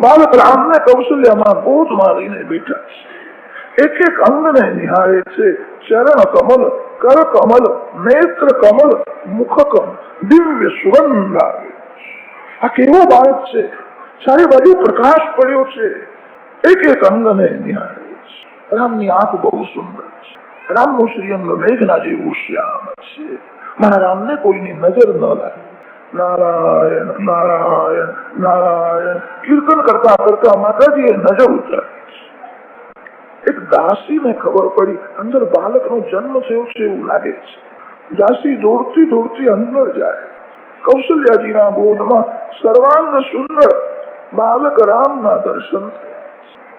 બાળક રામને કૌશલ્યમાં ગોદમાં મારીને બેઠા છે. એક એક અંગને નિહાળે છે. ચરણ કમલ, કર કમલ, નેત્ર કમલ, મુખ દિવ્ય સુગંધ આવે આ કેવો બાળક છે? ચારે બાજુ પ્રકાશ પડ્યો છે. એક એક અંગને નિહાળે છે. રામની આંખ બહુ સુંદર છે. રામનું શ્રીઅંગ મેઘના જેવું શ્યામ છે. મારા રામને કોઈની નજર ન લાગે. નારાયણ નારાયણ નારાયણ. કીર્તન કરતા કરતા માતાજીએ નજર ઉતારી. એક દાસીને ખબર પડી, અંદર બાળકનો જન્મ થયો છે એવું લાગે છે. દાસી દોડતી દોડતી અંદર જાય. કૌશલ્યાજીના બોધમાં સર્વાંગ સુંદર બાલક રામના દર્શન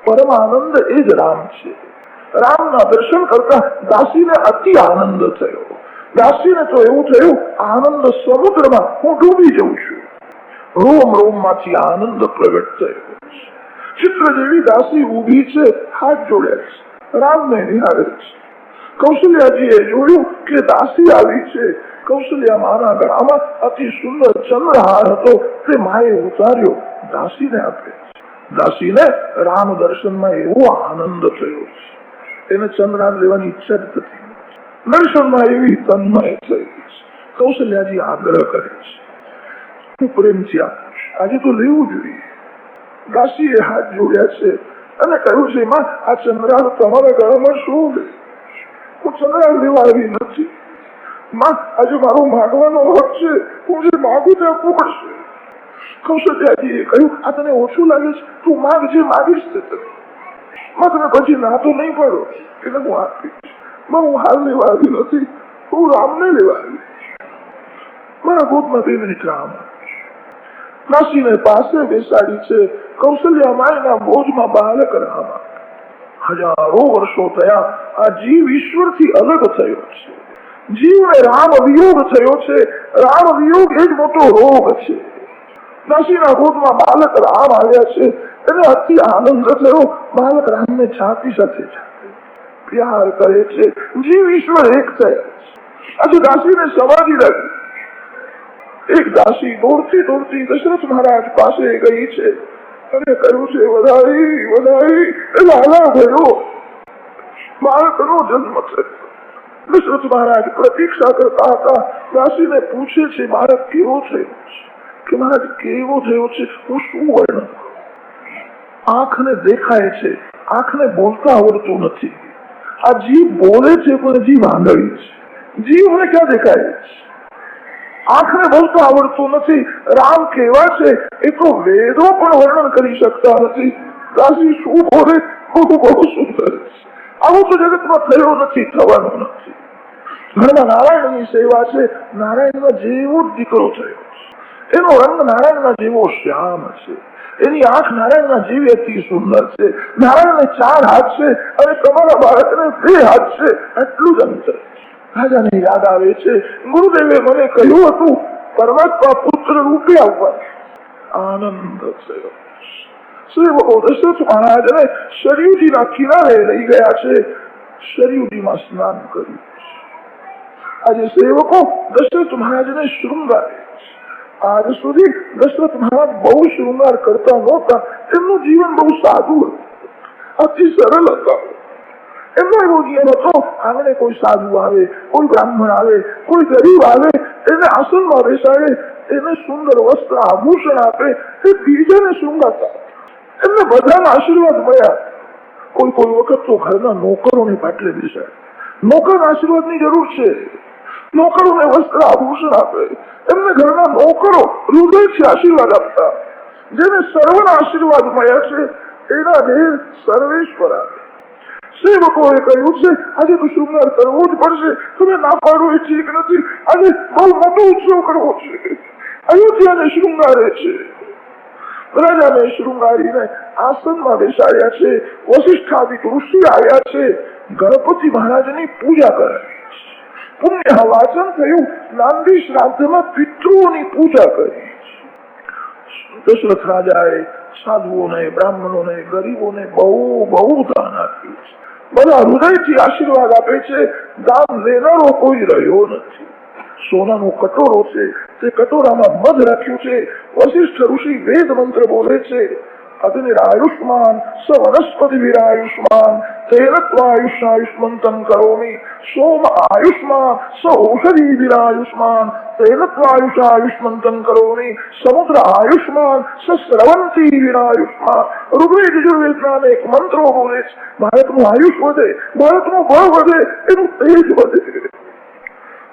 પરમાનંદ એ જ રામ છે. રામના દર્શન કરતા દાસીને અતિ આનંદ થયો. દાસીને તો એવું થયું આનંદ સમુદ્રમાં હું ડૂબી જઉં છું રોમ રોમમાંથી આનંદ પ્રગટ થયો ચિત્ર જેવી દાસી ઊભી છે હાથ જોડ્યા છે રામને નિહાળે છે કૌશલ્યાજીએ જોયું કે દાસી આવી છે કૌશલ્યા મારા ગળામાં અતિ સુંદર ચંદ્રહાર હતો તે માએ ઉતાર્યો દાસીને આપે દાસીને રામ દર્શનમાં એવો આનંદ થયો એને ચંદ્રહાર લેવાની ઈચ્છા જ નથી દર્શનમાં એવી તન્મય થઈ કૌશલ્યાજી આગ્રહ કરે છે. હું પ્રેમથી આપીશ આજે તો લેવું જોઈએ. દાસીએ હાથ જોડ્યા છે અને કહ્યું છે, માં, આ ચંદ્રાળ તમારા ગળામાં શું લે હું ચંદ્રાર લેવા આવી નથી. માં, આજે મારો માગવાનો હક છે. હું જે માગું તે આપવું પડશે કૌશલ્યાજીએ કહ્યું, આ તને ઓછું લાગે છે? તું માગ જે માગીશ તે તને. માં, તમે પછી ના તો નહીં પડો. એટલે હું આપીશ. હું હાલ લેવા નથી હું રામને લેવા આવી મારા બે મિનિટ રામ કાશીને પાસે બેસાડી છે કૌશલ્યા માયના બોજમાં બાળક રામા હજારો વર્ષો થયા આ જીવ ઈશ્વરથી અલગ થયો છે જીવને રામ વિયોગ થયો છે રામ વિયોગ એ જ મોટો રોગ છે કાશીના ગોદમાં બાળક રામ આવ્યા છે એને અતિ આનંદ થયો બાળક રામને છાતી સાથે છાતે પ્યાર કરે છે જીવ ઈશ્વર એક થયા આજે દાસીને સમાધિ લાગી એક દાસી દોડતી દોડતી દશરથ મહારાજ પાસે ગઈ છે અને કહ્યું છે વધારી વધારી લાલા થયો બાળકનો જન્મ થયો દશરથ મહારાજ પ્રતીક્ષા કરતા હતા દાસીને પૂછે છે બાળક કેવો છે કે મહારાજ કેવો થયો છે હું શું વર્ણન આંખને દેખાય છે આંખને બોલતા આવડતું નથી આ જીવ બોલે છે પણ જીવ આંધળી છે જીવને ક્યાં દેખાય આંખને બોલતો આવડતું નથી રામ કેવા છે એ તો વેદો પણ વર્ણન કરી શકતા નથી કાશી શું બોલે બહુ બહુ સુંદર આવું તો જગતમાં થયો નથી થવાનું નથી ઘરમાં નારાયણની સેવા છે નારાયણના જેવો જ દીકરો થયો એનો રંગ નારાયણના જેવો શ્યામ છે એની આંખ નારાયણના જીવ એટલી સુંદર છે નારાયણને ચાર હાથ છે અને તમારા બાળકને બે હાથ છે એટલું જ અંતર રાજાને યાદ આવે છે ગુરુદેવે મને કહ્યું હતું પરમાત્મા પુત્ર રૂપે આવવા આનંદ થયો સેવકો દશરથ મહારાજને શરયુજીના કિનારે લઈ ગયા છે શરયુજીમાં સ્નાન કર્યું આજે સેવકો દશરથ મહારાજને શૃંગારે આજ સુધી દશરથ મહારાજ બહુ શૃંગાર કરતા નહોતા. એમનું જીવન બહુ સાદું હતું. અતિ સરળ હતા. એમનો એવો જીવન હતો, આંગણે કોઈ સાધુ આવે, કોઈ બ્રાહ્મણ આવે, કોઈ ગરીબ આવે, એને આસનમાં બેસાડે, એને સુંદર વસ્ત્ર આભૂષણ આપે, એ બીજાને શૃંગારતા. એમને બધાના આશીર્વાદ મળ્યા. કોઈ કોઈ વખત તો ઘરના નોકરોને પાટલે બેસાડે. નોકર આશીર્વાદની જરૂર છે. નોકરોને વસ્ત્ર આભૂષણ આપે એમને ઘરના નોકરો હૃદયથી આશીર્વાદ આપતા જેને સર્વના આશીર્વાદ મળ્યા છે એના દેહ સર્વેશ્વર આપે સેવકોએ કહ્યું છે આજે શૃંગાર કરવો જ પડશે તમે ના પાડો એ ઠીક નથી આજે બહુ મોટો ઉત્સવ કરવો છે અયોધ્યાને શૃંગારે છે રાજાને શૃંગારીને આસનમાં બેસાડ્યા છે વશિષ્ઠાદિક ઋષિ આવ્યા છે ગણપતિ મહારાજની પૂજા કરાવી પુણ્ય વાચન થયું નાંદી શ્રાદ્ધમાં પિતૃઓની પૂજા કરી દશરથ રાજાએ સાધુઓને બ્રાહ્મણોને ગરીબોને બહુ બહુ દાન આપ્યું બધા હૃદયથી આશીર્વાદ આપે છે દાન લેનારો કોઈ રહ્યો નથી સોનાનો કટોરો છે તે કટોરામાં મધ રાખ્યું છે વશિષ્ઠ ઋષિ વેદ મંત્ર બોલે છે અગ્નિરાયુષ્માન સ વનસ્પતિભિરાયુષ્માન તેન ત્વાયુષાયુષ્મંતમ કરોમિ સોમ આયુષ્માન સ ઔષધિભિરાયુષ્માન તેન ત્વાયુષાયુષ્મંતમ કરોમિ સમુદ્ર આયુષ્માન ઋગ્વેદ યજુર્વેદના અનેક મંત્રો બોલે ભારતનું આયુષ વધે ભારતનું બળ વધે એનું તેજ વધે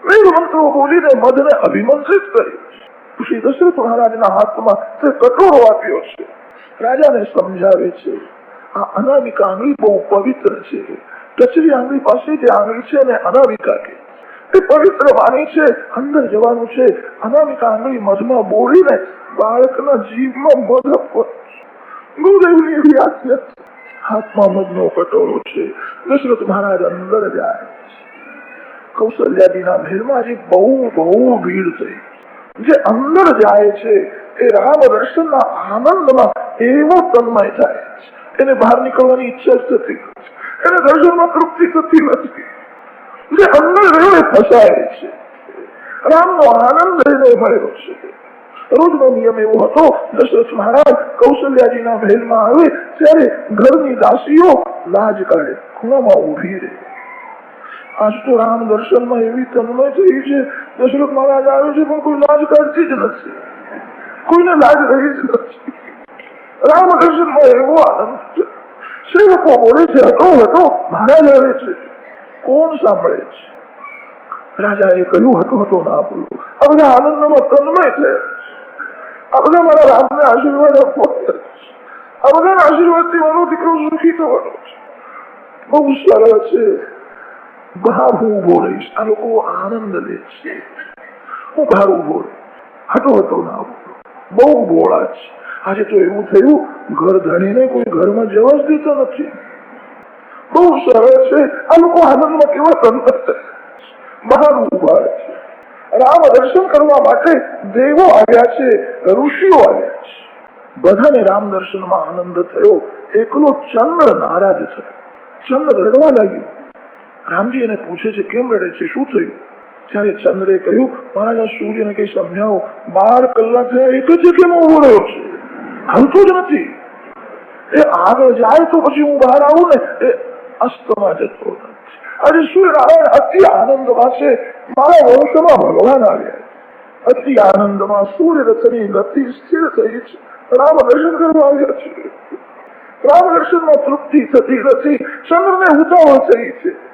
વેદ મંત્રો બોલીને મધને અભિમંત્રિત કર્યું શ્રી દશરથ મહારાજના હાથમાં તે કટોરો આપ્યો છે રાજાને સમજાવે છે. આ અનામિકા આંગળી બહુ પવિત્ર છે. કચરી આંગળી પાસે જે આંગળી છે એને અનામિકા કે એ પવિત્ર વાણી છે, અંદર જવાનું છે. અનામિકા આંગળી મધમાં બોલીને બાળકના જીવમાં મધ ગુરુદેવની એવી હાથમાં મધનો કટોરો છે. દશરથ મહારાજ અંદર જાય કૌશલ્યાદીના ભીડમાં જે બહુ બહુ ભીડ થઈ. જે અંદર જાય છે, એ રામ દર્શનના આનંદમાં એવો તન્મય થાય છે. એને બહાર નીકળવાની ઈચ્છા જ થતી નથી. એને દર્શનમાં તૃપ્તિ થતી નથી. જે અંદર રહ્યો ફસાય છે. રામનો આનંદ એને મળ્યો છે. રોજનો નિયમ એવો હતો, દશરથ મહારાજ કૌશલ્યાજીના મહેલમાં આવે, ત્યારે ઘરની દાસીઓ લાજ કાઢે, ખૂણામાં ઊભી રહે. આજ તો રામ દર્શનમાં એવી તન્મય થઈ છે, દશરથ મહારાજ આવે છે, પણ કોઈ લાજ કાઢતી જ નથી. કોઈને લાજ રહી જ નથી. રામ દર્શનમાં એવો આનંદ સેવકો બોલે છે હતો હતો મહારાજ આવે છે. કોણ સાંભળે છે? રાજાએ કહ્યું હતો હતો ના બોલું. આ બધા આનંદમાં તન્મય છે. આ બધા મારા રામને આશીર્વાદ આપવા આ બધા આશીર્વાદથી મારો દીકરો સુખી થવાનો છે. બહુ સરળ છે. બહાર હું ઊભો રહીશ. આ લોકો આનંદ લે છે. હું બહાર ઊભો રહીશ હટો ના બહુ બોળા છે. આજે તો એવું થયું, ઘર ધણીને કોઈ ઘરમાં જવા જ દેતો નથી. બહુ સરળ છે. આ લોકો આનંદમાં કેવા તંત્ર બહાર ઊભા છે. રામ દર્શન કરવા માટે દેવો આવ્યા છે, ઋષિઓ આવ્યા છે. બધાને રામ દર્શનમાં આનંદ થયો. એકલો ચંદ્ર નારાજ થયો. ચંદ્ર રડવા લાગ્યો. રામજી એને પૂછે છે, કેમ રડે છે? શું થયું? ત્યારે ચંદ્રે કહ્યું, મહારાજા, સૂર્યને કઈ સમજાવો. બાર કલાક એક જ જગ્યામાં ઊભો રહ્યો છે. હાલતો જ નથી. એ આગળ જાય તો પછી હું બહાર આવું ને, એ અસ્તમાં જતો નથી. આજે સૂર્યનારાયણ અતિ આનંદમાં છે. મારા વંશમાં ભગવાન આવ્યા અતિ આનંદમાં સૂર્ય રથની ગતિ સ્થિર થઈ છે. રામ દર્શન કરવા આવ્યા છે. રામ દર્શનમાં તૃપ્તિ થતી નથી. ચંદ્રને ઉતાવળ થઈ છે.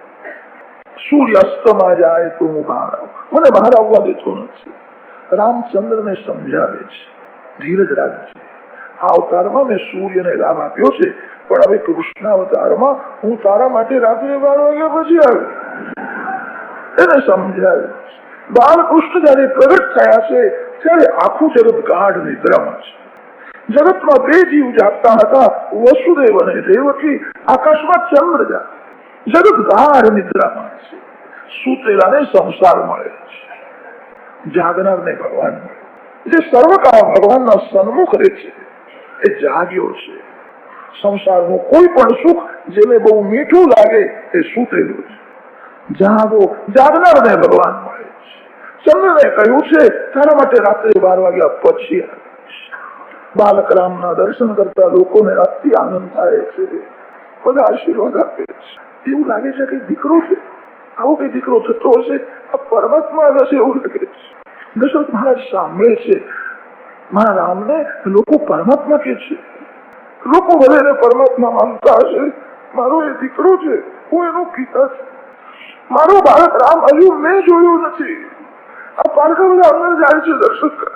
સૂર્ય અસ્તમાં જાય તો હું બહાર મને બહાર આવવા દેતો નથી. રામચંદ્રને સમજાવે છે. ધીરજ રાખજે. આ અવતારમાં મેં સૂર્યને લાભ આપ્યો છે, પણ હવે કૃષ્ણ અવતારમાં હું તારા માટે રાત્રે બાર વાગ્યા પછી આવ્યો એને સમજાવે બાળકૃષ્ણ જયારે પ્રગટ થયા છે, ત્યારે આખું જગત ગાઢ નિદ્રામાં છે. જગતમાં બે જીવ જાગતા હતા. વસુદેવ અને દેવકી આકાશમાં ચંદ્ર જા જગત ગાઢ નિદ્રામાં છે સૂતેલાને સંસાર મળે છે જાગનારને ભગવાન મળે જે સર્વકાળ ભગવાનના સન્મુખ રહે છે એ જાગ્યો છે સંસારનું કોઈ પણ સુખ જેને બહુ મીઠું લાગે એ સૂતેલું છે જાગો જાગનારને ભગવાન મળે છે ચંદ્રને કહ્યું છે તારા માટે રાત્રે બાર વાગ્યા પછી. બાલક રામના દર્શન કરતા લોકોને અતિ આનંદ થાય છે બધા આશીર્વાદ આપે છે એવું લાગે છે કે દીકરો છે? આવો કઈ દીકરો થતો હશે, આ પરમાત્મા હશે એવું લાગે છે. દશરથ મહારાજ સાંભળે છે. મારા રામને લોકો પરમાત્મા કે છે. લોકો વધારે પરમાત્મા માનતા હશે. મારો એ દીકરો છે, હું એનો પિતા છું. મારો બાળક રામ હજુ મેં જોયો નથી. આ પારકા અંદર જાય છે દર્શક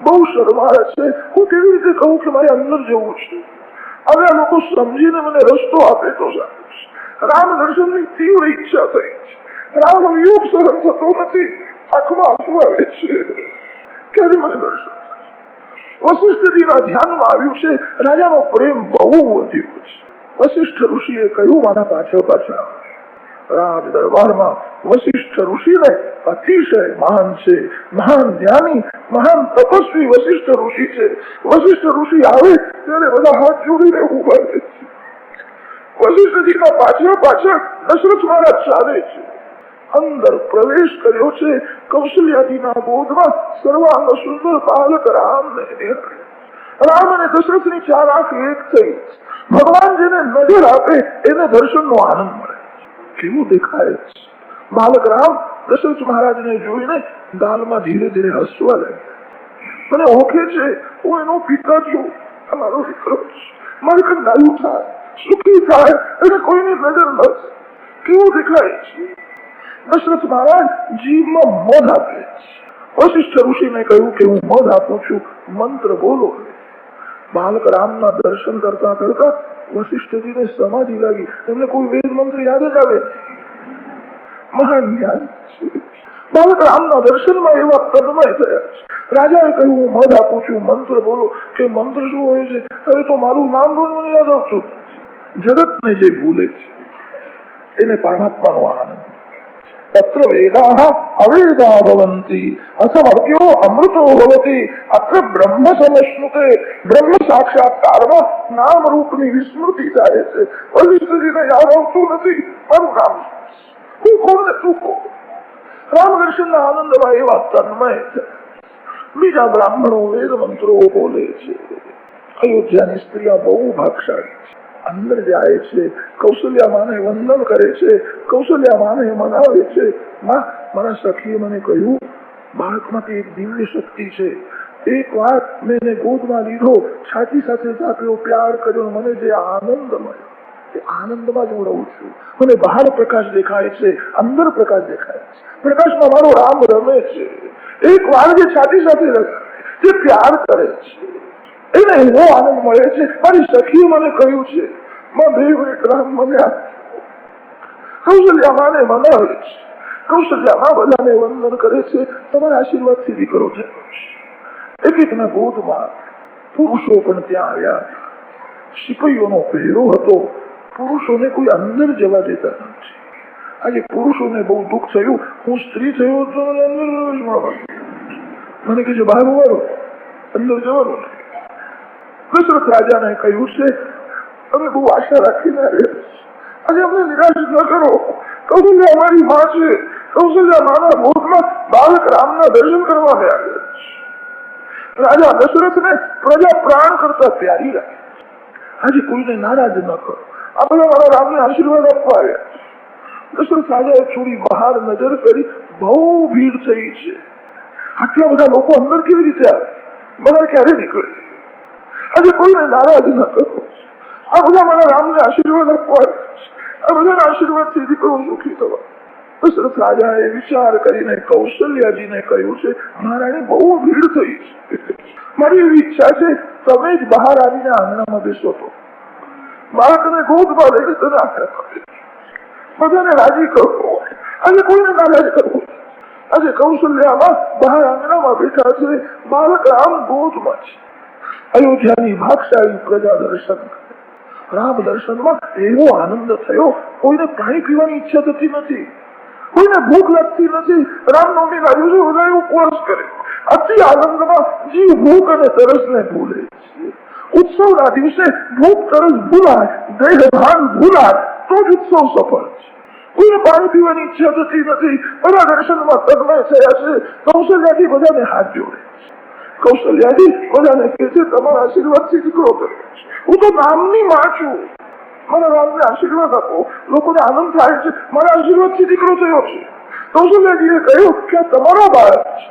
બહુ શરમાળે છે. હું કેવી રીતે કહું કે મારે અંદર જવું છે? હવે આ લોકો સમજીને મને રસ્તો આપે તો સારું. રામ દર્શનની તીવ્ર ઈચ્છા થઈ છે રામ યોગ સરળ થતો નથી આંખમાં આંસુ આવે છે ક્યારે મને દર્શન વશિષ્ઠજીના ધ્યાનમાં આવ્યું છે રાજાનો પ્રેમ બહુ વધ્યો છે વશિષ્ઠ ઋષિએ કહ્યું મારા પાછળ પાછળ રાજ દરબારમાં વશિષ્ઠ ઋષિને અતિશય મહાન છે મહાન જ્ઞાની મહાન તપસ્વી વશિષ્ઠ ઋષિ છે વશિષ્ઠ ઋષિ આવે ત્યારે બધા હાથ જોડીને ઊભા રહે છે વશિષ્ઠજીના પાછળ પાછળ દશરથ મહારાજ ચાલે છે. અંદર પ્રવેશ કર્યો છે કૌશલ્યાજીના બોધમાં સર્વાંગ સુંદર બાલક રામને. રામ અને દશરથની ચાર આંખ એક થઈ. ભગવાન જેને નજર આપે એને દર્શનનો આનંદ મળે. કેવું દેખાય? બાલક રામ દશરથ મહારાજને જોઈને ગાલમાં ધીરે ધીરે હસવા લાગ્યા. મને ઓળખે છે, હું એનો પિતા છું. આ મારો દીકરો છે. મારે કંઈક ગાયું થાય સુખી થાય એને કોઈની નજર ન કેવું દેખાય છે? દશરથ મહારાજ જીવમાં મધ આપે વશિષ્ઠ ઋષિને કહ્યું કે હું મધ આપું છું, મંત્ર બોલો બાલક રામના દર્શન કરતા કરતા વશિષ્ઠજીને સમાધિ લાગી. એમને કોઈ વેદ મંત્ર યાદ જ આવે. મહાન જ્ઞાન બાલક રામના દર્શનમાં એવા તન્મય થયા છે. રાજાએ કહ્યું, હું મધ આપું છું, મંત્ર બોલો. કે મંત્ર શું હોય છે? હવે તો મારું નામ પણ યાદ આવતું. જગતને જે ભૂલે છે એને પરમાત્માનો આનંદ તત્ર વેદાः અવેદા ભવन्ति અસમર્થ્યો અમૃતો ભવતિ અત્ર બ્રહ્મ નથી મારું નામ હું એવા તન્મય છે બીજા બ્રાહ્મણો વેદ મંત્રો બોલે છે અયોધ્યાની સ્ત્રીઓ બહુ ભાગશાળી છે અંદર જાય છે. કૌશલ્યા માને વંદન કરે છે. કૌશલ્યા માને મનાવે છે. માં, મારા સખીએ મને કહ્યું, બાળકમાંથી એક દિવ્ય શક્તિ છે. એક વાર મેં ગોદમાં લીધો. છાતી સાથે જાતેલો પ્યાર કર્યો, મને જે આનંદ મળ્યો. એ આનંદમાં જ હું રહું છું. મને બહાર પ્રકાશ દેખાય છે, અંદર પ્રકાશ દેખાય છે. પ્રકાશમાં મારો રામ રમે છે. એક વાર જે છાતી સાથે જે પ્યાર કરે છે. એને એવો આનંદ મળે છે મારી સખીએ મને કહ્યું છે માં બે એક રામ મને કૌશલ્યા માને મનાવે છે કૌશલ્યા માં બધાને વંદન કરે છે તમારા આશીર્વાદથી દીકરો છે એક એકના ગોદમાં પુરુષો પણ ત્યાં આવ્યા સિપાહીઓનો પહેરો હતો પુરુષોને કોઈ અંદર જવા દેતા નથી આજે પુરુષોને બહુ દુઃખ થયું હું સ્ત્રી થયો તો અંદર પ્રવેશ મળવા મને કહે છે બહાર ઉભારો અંદર જવાનું દશરથ રાજાને કહ્યું છે અમે બહુ આશા રાખીને આવ્યા આજે અમને નિરાશ ન કરો કૌશલ્યા અમારી માં છે કૌશલ્યા માના ભોગમાં બાલક રામના દર્શન કરવા છે રાજા દશરથને પ્રજા પ્રાણ કરતા પ્યારી રાખે આજે કોઈને નારાજ ન કરો આ બધા મારા રામને આશીર્વાદ આપવા આવ્યા. દશરથ રાજાએ થોડી બહાર નજર કરી બહુ ભીડ થઈ છે આટલા બધા લોકો અંદર કેવી રીતે આવે બધા ક્યારે નીકળે આજે કોઈને નારાજ ન આ બધા મારા રામને આશીર્વાદ આપવા આ બધાના આશીર્વાદથી દીકરો સુખી થવા દશરથ રાજાએ વિચાર કરીને કૌશલ્યાજીને કહ્યું છે મહારાણી બહુ ભીડ થઈ છે મારી એવી ઈચ્છા છે તમે જ બહાર આવીને આંગણામાં બેસો તો બાળકને ગોદમાં લઈને તને આંગણામાં બધાને રાજી કરવો આજે કોઈને નારાજ કરવો આજે કૌશલ્યામાં બહાર આંગણામાં બેઠા છે બાળક રામ ગોદમાં છે અયોધ્યાની ભાગશાળી પ્રજા દર્શન રામ દર્શનમાં એવો આનંદ થયો કોઈને પાણી પીવાની ઈચ્છા થતી નથી કોઈને ભૂખ લાગતી નથી રામનવમી ના દિવસે બધા ઉપવાસ કરે અતિ આનંદમાં જીવ ભૂખ અને તરસને ભૂલે ઉત્સવના દિવસે ભૂખ તરસ ભૂલાય દેહ ભાન ભૂલાય તો જ ઉત્સવ સફળ છે કોઈને પાણી પીવાની ઈચ્છા થતી નથી બધા દર્શનમાં તન્મય થયા છે કૌશલ્યાથી બધાને હાથ જોડે છે કૌશલ્યાજી બધાને કે છે તમારા આશીર્વાદથી દીકરો હું તો નામની માં છું મારા રામને આશીર્વાદ આપો લોકોને આનંદ થાય છે મારા આશીર્વાદથી દીકરો થયો છે કૌશલ્યાજીએ કહ્યું કે તમારો બાળક